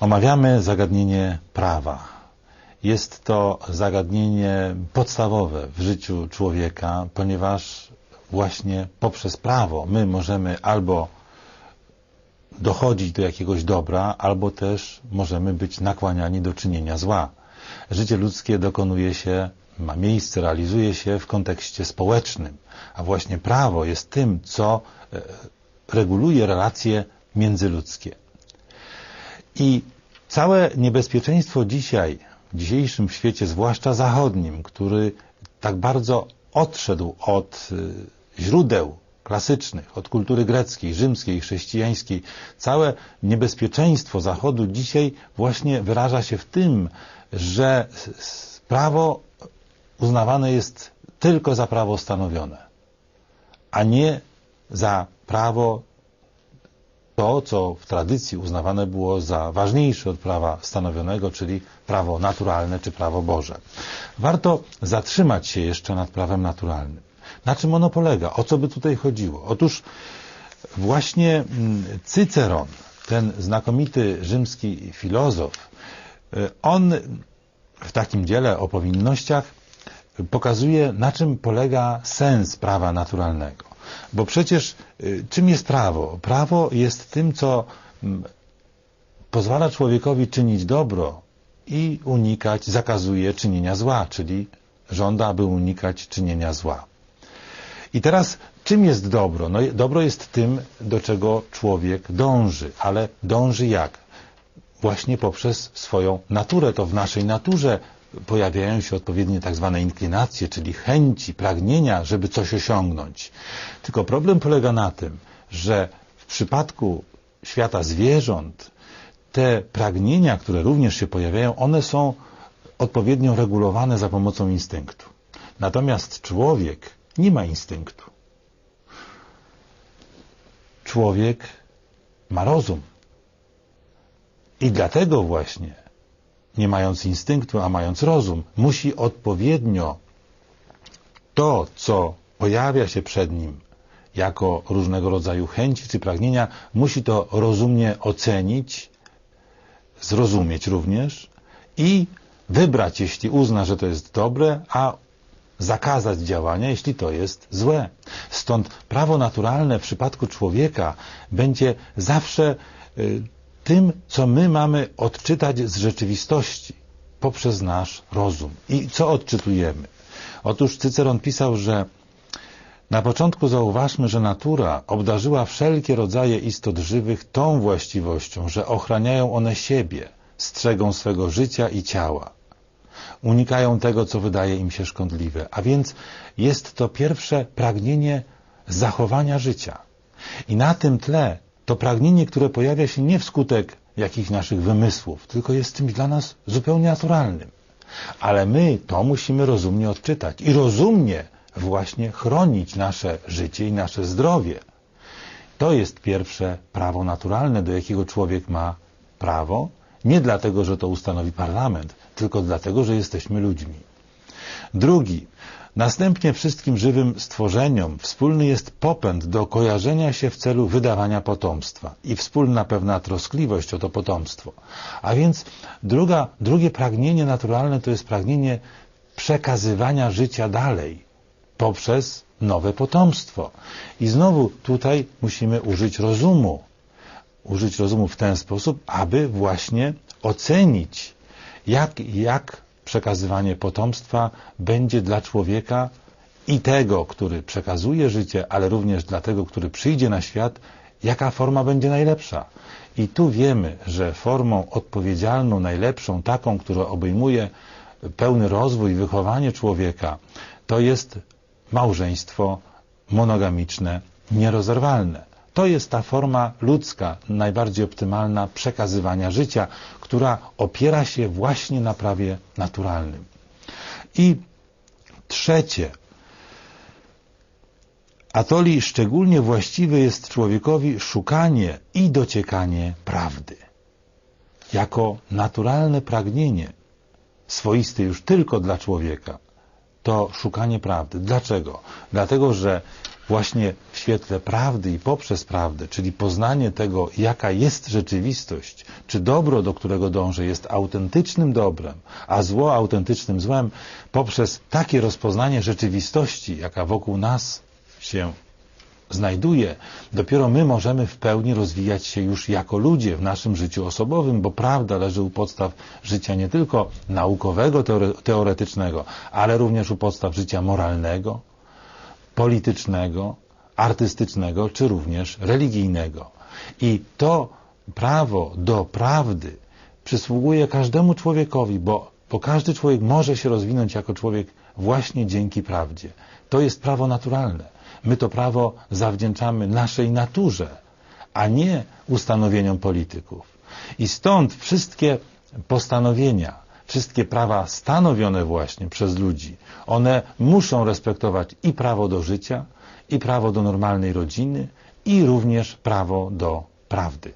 Omawiamy zagadnienie prawa. Jest to zagadnienie podstawowe w życiu człowieka, ponieważ właśnie poprzez prawo my możemy albo dochodzić do jakiegoś dobra, albo też możemy być nakłaniani do czynienia zła. Życie ludzkie dokonuje się, ma miejsce, realizuje się w kontekście społecznym, a właśnie prawo jest tym, co e, reguluje relacje międzyludzkie. I całe niebezpieczeństwo dzisiaj, w dzisiejszym świecie, zwłaszcza zachodnim, który tak bardzo odszedł od y, źródeł klasycznych, od kultury greckiej, rzymskiej, chrześcijańskiej, całe niebezpieczeństwo Zachodu dzisiaj właśnie wyraża się w tym, że prawo uznawane jest tylko za prawo stanowione, a nie za prawo to, co w tradycji uznawane było za ważniejsze od prawa stanowionego, czyli prawo naturalne czy prawo Boże. Warto zatrzymać się jeszcze nad prawem naturalnym. Na czym ono polega? O co by tutaj chodziło? Otóż właśnie mm, Cyceron, ten znakomity rzymski filozof, y, on w takim dziele o powinnościach pokazuje, na czym polega sens prawa naturalnego. Bo przecież y, czym jest prawo? Prawo jest tym, co mm, pozwala człowiekowi czynić dobro i unikać, zakazuje czynienia zła, czyli żąda, aby unikać czynienia zła. I teraz, czym jest dobro? No, dobro jest tym, do czego człowiek dąży, ale dąży jak? Właśnie poprzez swoją naturę. To w naszej naturze pojawiają się odpowiednie tak zwane inklinacje, czyli chęci, pragnienia, żeby coś osiągnąć. Tylko problem polega na tym, że w przypadku świata zwierząt te pragnienia, które również się pojawiają, one są odpowiednio regulowane za pomocą instynktu. Natomiast człowiek nie ma instynktu. Człowiek ma rozum. I dlatego właśnie nie mając instynktu, a mając rozum, musi odpowiednio to, co pojawia się przed nim jako różnego rodzaju chęci czy pragnienia, musi to rozumnie ocenić, zrozumieć również i wybrać, jeśli uzna, że to jest dobre, a zakazać działania, jeśli to jest złe. Stąd prawo naturalne w przypadku człowieka będzie zawsze y, tym, co my mamy odczytać z rzeczywistości poprzez nasz rozum. I co odczytujemy? Otóż Cyceron pisał, że na początku zauważmy, że natura obdarzyła wszelkie rodzaje istot żywych tą właściwością, że ochraniają one siebie, strzegą swego życia i ciała. Unikają tego, co wydaje im się szkodliwe, a więc jest to pierwsze pragnienie zachowania życia. I na tym tle to pragnienie, które pojawia się nie wskutek jakichś naszych wymysłów, tylko jest czymś dla nas zupełnie naturalnym. Ale my to musimy rozumnie odczytać i rozumnie właśnie chronić nasze życie i nasze zdrowie. To jest pierwsze prawo naturalne, do jakiego człowiek ma prawo, nie dlatego, że to ustanowi parlament, tylko dlatego, że jesteśmy ludźmi. Drugi, Następnie wszystkim żywym stworzeniom wspólny jest popęd do kojarzenia się w celu wydawania potomstwa i wspólna pewna troskliwość o to potomstwo. A więc druga, drugie pragnienie naturalne to jest pragnienie przekazywania życia dalej poprzez nowe potomstwo. I znowu tutaj musimy użyć rozumu. Użyć rozumu w ten sposób, aby właśnie ocenić, jak, jak przekazywanie potomstwa będzie dla człowieka i tego, który przekazuje życie, ale również dla tego, który przyjdzie na świat, jaka forma będzie najlepsza. I tu wiemy, że formą odpowiedzialną, najlepszą, taką, która obejmuje pełny rozwój, wychowanie człowieka, to jest małżeństwo monogamiczne, nierozerwalne. To jest ta forma ludzka, najbardziej optymalna przekazywania życia, która opiera się właśnie na prawie naturalnym. I trzecie, Atoli szczególnie właściwe jest człowiekowi szukanie i dociekanie prawdy. Jako naturalne pragnienie, swoiste już tylko dla człowieka, to szukanie prawdy. Dlaczego? Dlatego, że właśnie w świetle prawdy i poprzez prawdę, czyli poznanie tego, jaka jest rzeczywistość, czy dobro, do którego dążę, jest autentycznym dobrem, a zło autentycznym złem, poprzez takie rozpoznanie rzeczywistości, jaka wokół nas się znajduje, dopiero my możemy w pełni rozwijać się już jako ludzie w naszym życiu osobowym, bo prawda leży u podstaw życia nie tylko naukowego, teore- teoretycznego, ale również u podstaw życia moralnego, politycznego, artystycznego, czy również religijnego. I to prawo do prawdy przysługuje każdemu człowiekowi, bo, bo każdy człowiek może się rozwinąć jako człowiek właśnie dzięki prawdzie. To jest prawo naturalne. My to prawo zawdzięczamy naszej naturze, a nie ustanowieniom polityków. I stąd wszystkie postanowienia, wszystkie prawa stanowione właśnie przez ludzi, one muszą respektować i prawo do życia, i prawo do normalnej rodziny, i również prawo do prawdy.